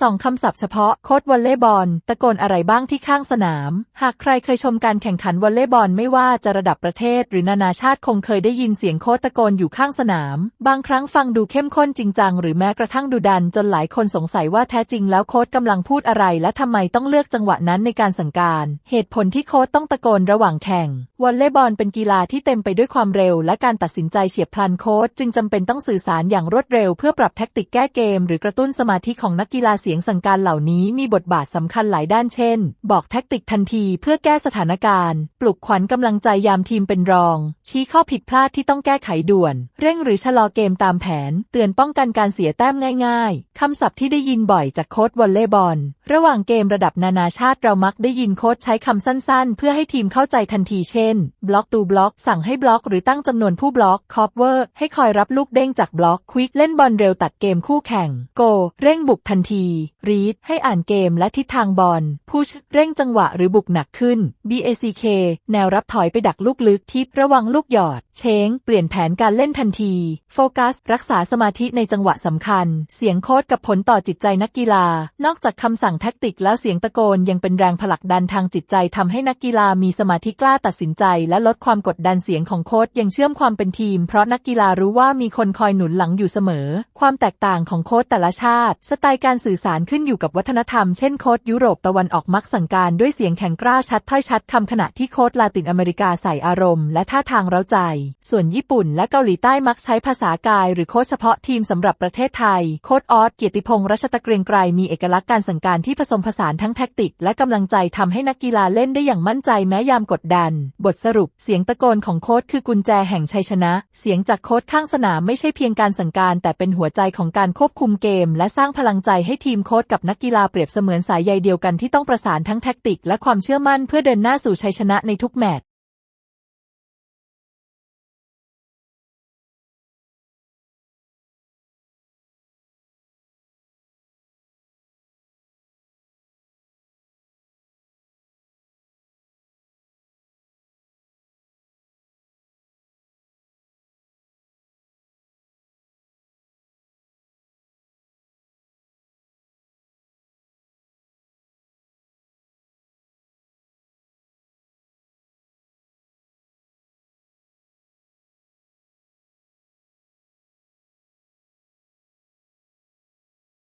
สองคำศัพท์เฉพาะโค้ดวอลเลย์บอลตะโกนอะไรบ้างที่ข้างสนาม หากใครเคยชมการแข่งขันวอลเลย์บอลไม่ว่าจะระดับประเทศ หรือนานาชาติคงเคยได้ยินเสียงโค้ดตะโกนอยู่ข้างสนาม บางครั้งฟังดูเข้มข้นจริงจังหรือแม้กระทั่งดุดัน จนหลายคนสงสัยว่าแท้จริงแล้วโค้ดกำลังพูดอะไร และทำไมต้องเลือกจังหวะนั้นในการสั่งการ เหตุผลที่โค้ดต้องตะโกนระหว่างแข่งวอลเลย์บอลเป็นกีฬาที่เต็มไปด้วยความเร็ว และการตัดสินใจเฉียบพลันโค้ดจึงจำเป็นต้องสื่อสารอย่างรวดเร็ว เพื่อปรับแทคติกแก้เกม หรือกระตุ้นสมาธิของนักกีฬาเสียงสั่งการเหล่านี้มีบทบาทสำคัญหลายด้านเช่น บอกแทคติกทันทีเพื่อแก้สถานการณ์ ปลุกขวัญกำลังใจยามทีมเป็นรอง ชี้ข้อผิดพลาดที่ต้องแก้ไขด่วน เร่งหรือชะลอเกมตามแผน เตือนป้องกันการเสียแต้มง่าย ๆคำศัพท์ที่ได้ยินบ่อยจากโค้ดวอลเลย์บอล ระหว่างเกมระดับนานาชาติเรามักได้ยินโค้ชใช้คำสั้นๆ เพื่อให้ทีมเข้าใจทันทีเช่นบล็อกตูบล็อกสั่งให้บล็อก หรือตั้งจำนวนผู้บล็อกคอปเวอร์ให้คอยรับลูกเด้งจากบล็อกควิกเล่นบอลเร็วตัดเกมคู่แข่ง โก เร่งบุกทันทีรีดให้อ่านเกมและทิศทางบอลพุชเร่งจังหวะหรือบุกหนักขึ้น BACK แนวรับถอยไปดักลูกลึกทิประวังลูกหยอด เช้งเปลี่ยนแผนการเล่นทันที โฟกัส รักษาสมาธิในจังหวะสำคัญ เสียงโค้ดกับผลต่อจิตใจนักกีฬา นอกจากคำสั่งแท็กติกแล้วเสียงตะโกนยังเป็นแรงผลักดันทางจิตใจทำให้นักกีฬามีสมาธิกล้าตัดสินใจ และลดความกดดันเสียงของโค้ดยังเชื่อมความเป็นทีม เพราะนักกีฬารู้ว่ามีคนคอยหนุนหลังอยู่เสมอ ความแตกต่างของโค้ดแต่ละชาติ สไตล์การสื่อสารขึ้นอยู่กับวัฒนธรรมเช่นโค้ดยุโรปตะวันออกมักสั่งการด้วยเสียงแข็งกร้าชัดถ้อยชัดคำขณะที่โค้ดลาตินอเมริกาใส่อารมณ์และท่าทางเร้าใจ ส่วนญี่ปุ่นและเกาหลีใต้มักใช้ภาษากายหรือโค้ดเฉพาะทีมสำหรับประเทศไทย โค้ดออสเกียรติพงษ์รัชตะเกรียงไกรมีเอกลักษณ์การสั่งการที่ผสมผสานทั้งแท็กติก และกำลังใจทำให้นักกีฬาเล่นได้อย่างมั่นใจแม้ยามกดดัน บทสรุปเสียงตะโกนของโค้ดคือกุญแจแห่งชัยชนะ เสียงจากโค้ดข้างสนามไม่ใช่เพียงการสั่งการ แต่เป็นหัวใจของการควบคุมเกม และสร้างพลังใจให้ทีมโค้ดกับนักกีฬาเปรียบเสมือนสายใยเดียวกันที่ต้องประสานทั้งแท็กติกและความเชื่อมั่นเพื่อเดินหน้าสู่ชัยชนะในทุกแมตช์